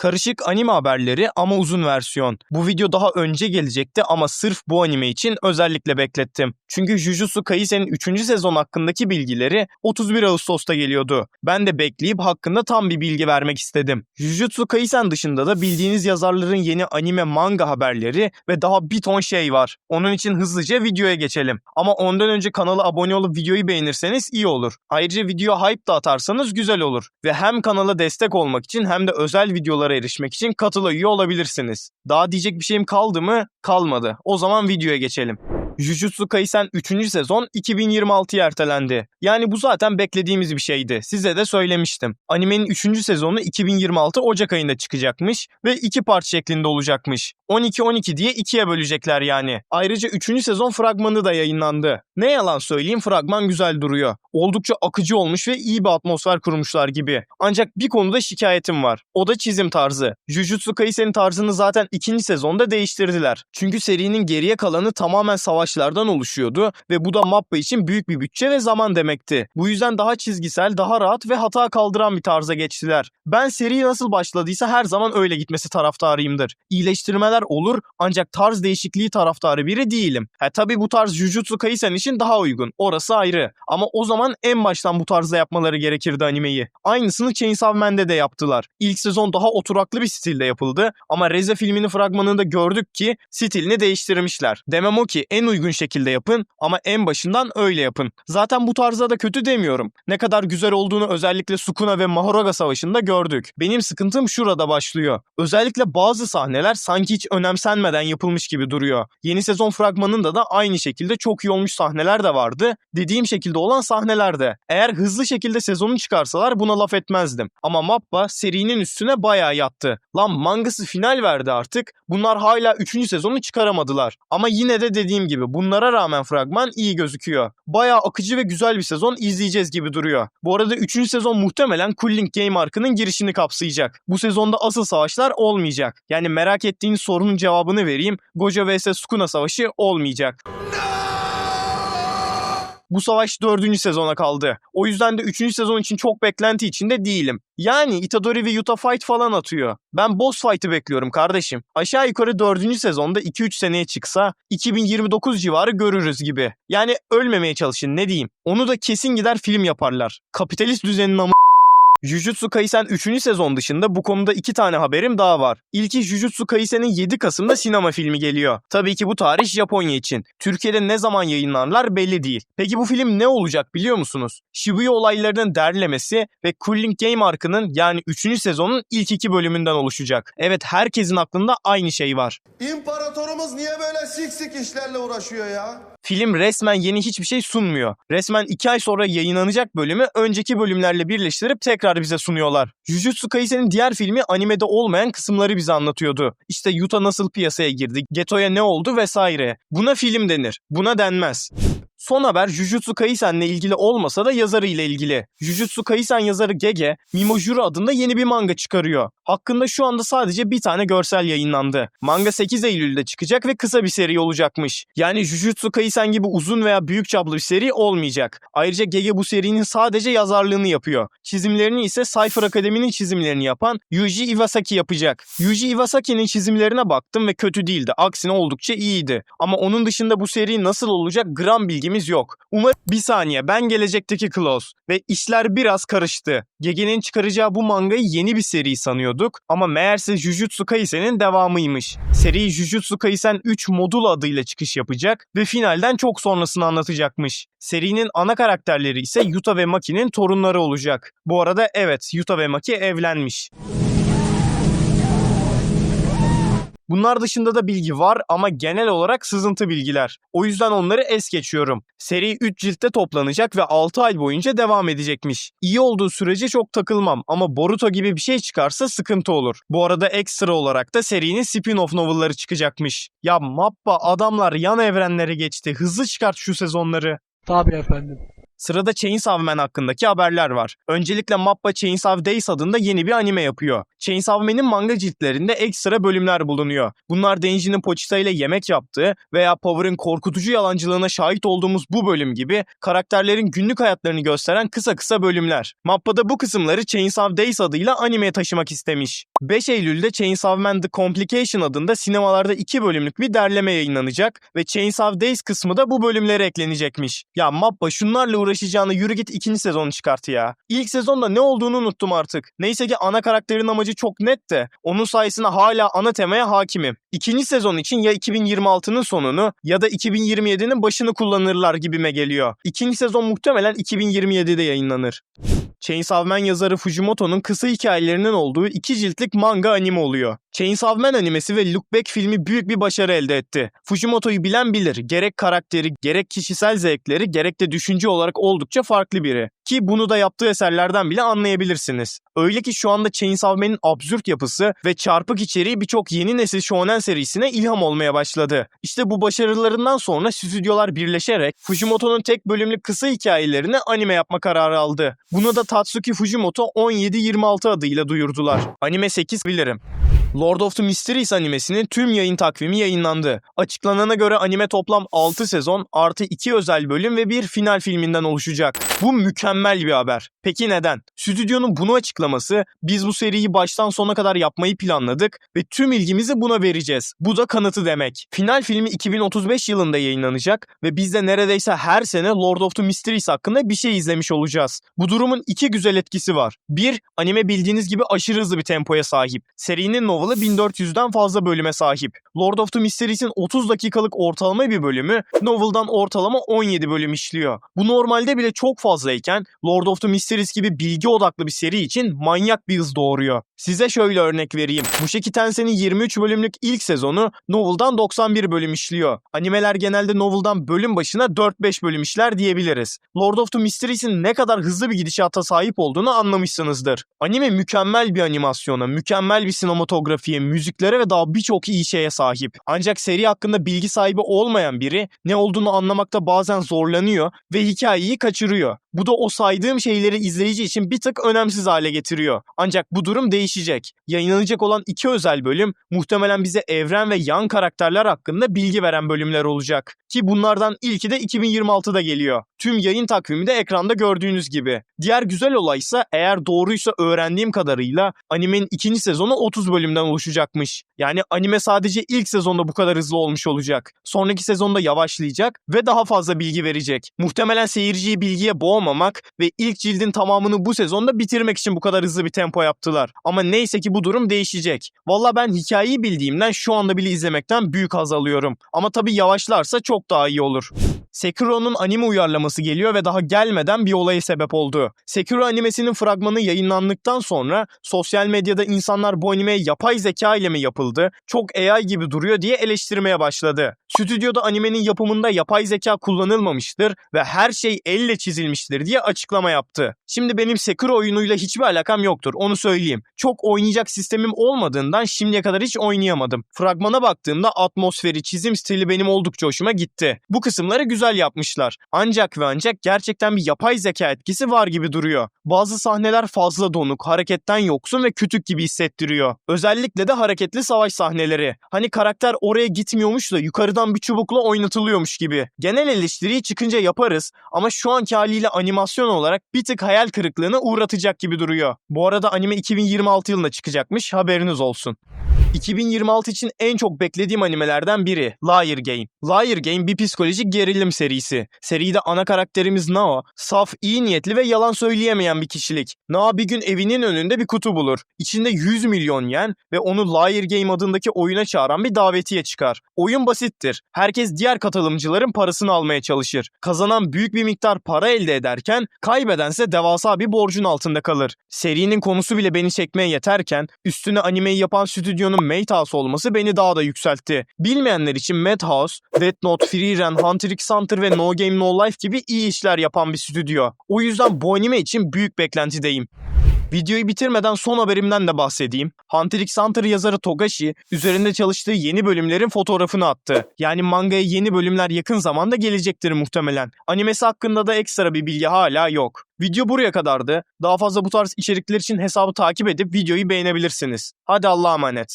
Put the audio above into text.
Karışık anime haberleri ama uzun versiyon. Bu video daha önce gelecekti ama sırf bu anime için özellikle beklettim. Çünkü Jujutsu Kaisen'in 3. sezon hakkındaki bilgileri 31 Ağustos'ta geliyordu. Ben de bekleyip hakkında tam bir bilgi vermek istedim. Jujutsu Kaisen dışında da bildiğiniz yazarların yeni anime manga haberleri ve daha bir ton şey var. Onun için hızlıca videoya geçelim. Ama ondan önce kanala abone olup videoyu beğenirseniz iyi olur. Ayrıca video hype da atarsanız güzel olur. Ve hem kanala destek olmak için hem de özel videolara erişmek için katıla üye olabilirsiniz. Daha diyecek bir şeyim kaldı mı? Kalmadı. O zaman videoya geçelim. Jujutsu Kaisen 3. sezon 2026'ya ertelendi. Yani bu zaten beklediğimiz bir şeydi. Size de söylemiştim. Animenin 3. sezonu 2026 Ocak ayında çıkacakmış ve 2 part şeklinde olacakmış. 12-12 diye ikiye bölecekler yani. Ayrıca 3. sezon fragmanı da yayınlandı. Ne yalan söyleyeyim fragman güzel duruyor. Oldukça akıcı olmuş ve iyi bir atmosfer kurmuşlar gibi. Ancak bir konuda şikayetim var. O da çizim tarzı. Jujutsu Kaisen'in tarzını zaten ikinci sezonda değiştirdiler. Çünkü serinin geriye kalanı tamamen savaşlardan oluşuyordu ve bu da Mappa için büyük bir bütçe ve zaman demekti. Bu yüzden daha çizgisel, daha rahat ve hata kaldıran bir tarza geçtiler. Ben seri nasıl başladıysa her zaman öyle gitmesi taraftarıyımdır. İyileştirmeler olur ancak tarz değişikliği taraftarı biri değilim. Ha tabi bu tarz Jujutsu Kaisen için daha uygun. Orası ayrı. Ama o zaman en baştan bu tarzda yapmaları gerekirdi animeyi. Aynısını Chainsaw Man'de de yaptılar. İlk sezon daha oturaklı bir stilde yapıldı ama Reze filminin fragmanında gördük ki stilini değiştirmişler. Demem o ki en uygun şekilde yapın ama en başından öyle yapın. Zaten bu tarzda da kötü demiyorum. Ne kadar güzel olduğunu özellikle Sukuna ve Mahoraga savaşında gördük. Benim sıkıntım şurada başlıyor. Özellikle bazı sahneler sanki hiç önemsenmeden yapılmış gibi duruyor. Yeni sezon fragmanında da aynı şekilde çok iyi olmuş sahneler de vardı. Dediğim şekilde olan sahneler de. Eğer hızlı şekilde sezonu çıkarsalar buna laf etmezdim. Ama Mappa serinin üstüne bayağı yattı. Lan mangası final verdi artık. Bunlar hala 3. sezonu çıkaramadılar. Ama yine de dediğim gibi bunlara rağmen fragman iyi gözüküyor. Bayağı akıcı ve güzel bir sezon izleyeceğiz gibi duruyor. Bu arada 3. sezon muhtemelen Cooling Game arkının girişini kapsayacak. Bu sezonda asıl savaşlar olmayacak. Yani merak ettiğiniz sorunun cevabını vereyim. Gojo vs Sukuna savaşı olmayacak. Bu savaş 4. sezona kaldı. O yüzden de 3. sezon için çok beklenti içinde değilim. Yani Itadori ve Yuta fight falan atıyor. Ben boss fight'ı bekliyorum kardeşim. Aşağı yukarı 4. sezonda 2-3 seneye çıksa 2029 civarı görürüz gibi. Yani ölmemeye çalışın ne diyeyim. Onu da kesin gider film yaparlar. Kapitalist düzenin amı Jujutsu Kaisen 3. sezon dışında bu konuda iki tane haberim daha var. İlki Jujutsu Kaisen'in 7 Kasım'da sinema filmi geliyor. Tabii ki bu tarih Japonya için. Türkiye'de ne zaman yayınlarlar belli değil. Peki bu film ne olacak biliyor musunuz? Shibuya olaylarının derlemesi ve Cooling Game arkının yani 3. sezonun ilk iki bölümünden oluşacak. Evet herkesin aklında aynı şey var. İmparatorumuz niye böyle sik sik işlerle uğraşıyor ya? Film resmen yeni hiçbir şey sunmuyor. Resmen 2 ay sonra yayınlanacak bölümü önceki bölümlerle birleştirip tekrar bize sunuyorlar. Jujutsu Kaisen'in diğer filmi animede olmayan kısımları bize anlatıyordu. İşte Yuta nasıl piyasaya girdi, Geto'ya ne oldu vesaire. Buna film denir. Buna denmez. Son haber Jujutsu Kaisen'le ilgili olmasa da yazarı ile ilgili. Jujutsu Kaisen yazarı Gege, Mimojuro adında yeni bir manga çıkarıyor. Hakkında şu anda sadece bir tane görsel yayınlandı. Manga 8 Eylül'de çıkacak ve kısa bir seri olacakmış. Yani Jujutsu Kaisen gibi uzun veya büyük çaplı bir seri olmayacak. Ayrıca Gege bu serinin sadece yazarlığını yapıyor. Çizimlerini ise Cypher Akademi'nin çizimlerini yapan Yuji Iwasaki yapacak. Yuji Iwasaki'nin çizimlerine baktım ve kötü değildi. Aksine oldukça iyiydi. Ama onun dışında bu seri nasıl olacak gram bilgimiz yok. Umarım bir saniye ben gelecekteki Klaus ve işler biraz karıştı. Gege'nin çıkaracağı bu mangayı yeni bir seri sanıyorduk ama meğerse Jujutsu Kaisen'in devamıymış. Seri Jujutsu Kaisen 3 modul adıyla çıkış yapacak ve finalden çok sonrasını anlatacakmış. Serinin ana karakterleri ise Yuta ve Maki'nin torunları olacak. Bu arada evet Yuta ve Maki evlenmiş. Bunlar dışında da bilgi var ama genel olarak sızıntı bilgiler. O yüzden onları es geçiyorum. Seri 3 ciltte toplanacak ve 6 ay boyunca devam edecekmiş. İyi olduğu sürece çok takılmam ama Boruto gibi bir şey çıkarsa sıkıntı olur. Bu arada ekstra olarak da serinin spin-off novelları çıkacakmış. Ya mappa adamlar yan evrenlere geçti. Hızlı çıkart şu sezonları. Tabii efendim. Sırada Chainsaw Man hakkındaki haberler var. Öncelikle Mappa Chainsaw Days adında yeni bir anime yapıyor. Chainsaw Man'in manga ciltlerinde ekstra bölümler bulunuyor. Bunlar Denji'nin Pochita ile yemek yaptığı veya Power'ın korkutucu yalancılığına şahit olduğumuz bu bölüm gibi karakterlerin günlük hayatlarını gösteren kısa kısa bölümler. Mappa'da bu kısımları Chainsaw Days adıyla animeye taşımak istemiş. 5 Eylül'de Chainsaw Man The Complication adında sinemalarda 2 bölümlük bir derleme yayınlanacak ve Chainsaw Days kısmı da bu bölümlere eklenecekmiş. Ya Mappa şunlarla uğraşacağını yürü git ikinci sezonu çıkart ya. İlk sezonda ne olduğunu unuttum artık. Neyse ki ana karakterin amacı çok net de onun sayesinde hala ana temaya hakimim. İkinci sezon için ya 2026'nın sonunu ya da 2027'nin başını kullanırlar gibime geliyor. İkinci sezon muhtemelen 2027'de yayınlanır. Chainsaw Man yazarı Fujimoto'nun kısa hikayelerinin olduğu iki ciltlik manga anime oluyor. Chainsaw Man animesi ve Look Back filmi büyük bir başarı elde etti. Fujimoto'yu bilen bilir. Gerek karakteri, gerek kişisel zevkleri, gerek de düşünce olarak oldukça farklı biri. Ki bunu da yaptığı eserlerden bile anlayabilirsiniz. Öyle ki şu anda Chainsaw Man'in absürt yapısı ve çarpık içeriği birçok yeni nesil shonen serisine ilham olmaya başladı. İşte bu başarılarından sonra stüdyolar birleşerek Fujimoto'nun tek bölümlük kısa hikayelerini anime yapma kararı aldı. Bunu da Tatsuki Fujimoto 1726 adıyla duyurdular. Anime 8 bilirim. Lord of the Mysteries animesinin tüm yayın takvimi yayınlandı. Açıklanana göre anime toplam 6 sezon artı 2 özel bölüm ve bir final filminden oluşacak. Bu mükemmel bir haber. Peki neden? Stüdyonun bunu açıklaması biz bu seriyi baştan sona kadar yapmayı planladık ve tüm ilgimizi buna vereceğiz. Bu da kanıtı demek. Final filmi 2035 yılında yayınlanacak ve biz de neredeyse her sene Lord of the Mysteries hakkında bir şey izlemiş olacağız. Bu durumun iki güzel etkisi var. Bir, anime bildiğiniz gibi aşırı hızlı bir tempoya sahip. Serinin novel'ı 1400'den fazla bölüme sahip. Lord of the Mysteries'in 30 dakikalık ortalama bir bölümü novel'dan ortalama 17 bölüm işliyor. Bu normalde bile çok fazlayken Lord of the Mysteries gibi bilgi odaklı bir seri için manyak bir hız doğuruyor. Size şöyle örnek vereyim. Mushoku Tensei'nin 23 bölümlük ilk sezonu novel'dan 91 bölüm işliyor. Animeler genelde novel'dan bölüm başına 4-5 bölüm işler diyebiliriz. Lord of the Mysteries'in ne kadar hızlı bir gidişata sahip olduğunu anlamışsınızdır. Anime mükemmel bir animasyona, mükemmel bir sinematografiye, müziklere ve daha birçok iyi şeye sahip. Ancak seri hakkında bilgi sahibi olmayan biri ne olduğunu anlamakta bazen zorlanıyor ve hikayeyi kaçırıyor. Bu da o saydığım şeyleri izleyici için bir tık önemsiz hale getiriyor. Ancak bu durum değişecek. Yayınlanacak olan iki özel bölüm muhtemelen bize evren ve yan karakterler hakkında bilgi veren bölümler olacak. Ki bunlardan ilki de 2026'da geliyor. Tüm yayın takvimi de ekranda gördüğünüz gibi. Diğer güzel olaysa eğer doğruysa öğrendiğim kadarıyla animenin ikinci sezonu 30 bölümden oluşacakmış. Yani anime sadece ilk sezonda bu kadar hızlı olmuş olacak. Sonraki sezonda yavaşlayacak ve daha fazla bilgi verecek. Muhtemelen seyirciyi bilgiye boğmamak ve ilk cildin tamamını bu sezonda bitirmek için bu kadar hızlı bir tempo yaptılar. Ama neyse ki bu durum değişecek. Valla ben hikayeyi bildiğimden şu anda bile izlemekten büyük haz alıyorum. Ama tabii yavaşlarsa çok daha iyi olur. Sekiro'nun anime uyarlaması geliyor ve daha gelmeden bir olaya sebep oldu. Sekiro animesinin fragmanı yayınlandıktan sonra sosyal medyada insanlar bu animeye yapay zeka ile mi yapıldı, çok AI gibi duruyor diye eleştirmeye başladı. Stüdyoda animenin yapımında yapay zeka kullanılmamıştır ve her şey elle çizilmiştir diye açıklama yaptı. Şimdi benim Sekiro oyunuyla hiçbir alakam yoktur onu söyleyeyim. Çok oynayacak sistemim olmadığından şimdiye kadar hiç oynayamadım. Fragmana baktığımda atmosferi, çizim stili benim oldukça hoşuma gitti. Bu kısımları güzel yapmışlar. Ancak ve ancak gerçekten bir yapay zeka etkisi var gibi duruyor. Bazı sahneler fazla donuk, hareketten yoksun ve kütük gibi hissettiriyor. Özellikle de hareketli savaş sahneleri. Hani karakter oraya gitmiyormuş da yukarıdan bir çubukla oynatılıyormuş gibi. Genel eleştiriyi çıkınca yaparız ama şu anki haliyle animasyon olarak bir tık hayal kırıklığına uğratacak gibi duruyor. Bu arada anime 2026 yılında çıkacakmış haberiniz olsun. 2026 için en çok beklediğim animelerden biri Liar Game. Liar Game bir psikolojik gerilim serisi. Seride ana karakterimiz Nao, saf, iyi niyetli ve yalan söyleyemeyen bir kişilik. Nao bir gün evinin önünde bir kutu bulur. İçinde 100 milyon yen ve onu Liar Game adındaki oyuna çağıran bir davetiye çıkar. Oyun basittir. Herkes diğer katılımcıların parasını almaya çalışır. Kazanan büyük bir miktar para elde ederken kaybedense devasa bir borcun altında kalır. Serinin konusu bile beni çekmeye yeterken üstüne animeyi yapan stüdyonun Madhouse olması beni daha da yükseltti. Bilmeyenler için Madhouse, Death Note, Free Run, Hunter x Hunter ve No Game No Life gibi iyi işler yapan bir stüdyo. O yüzden bu anime için büyük beklentideyim. Videoyu bitirmeden son haberimden de bahsedeyim. Hunter x Hunter yazarı Togashi üzerinde çalıştığı yeni bölümlerin fotoğrafını attı. Yani mangaya yeni bölümler yakın zamanda gelecektir muhtemelen. Animesi hakkında da ekstra bir bilgi hala yok. Video buraya kadardı. Daha fazla bu tarz içerikler için hesabı takip edip videoyu beğenebilirsiniz. Hadi Allah'a emanet.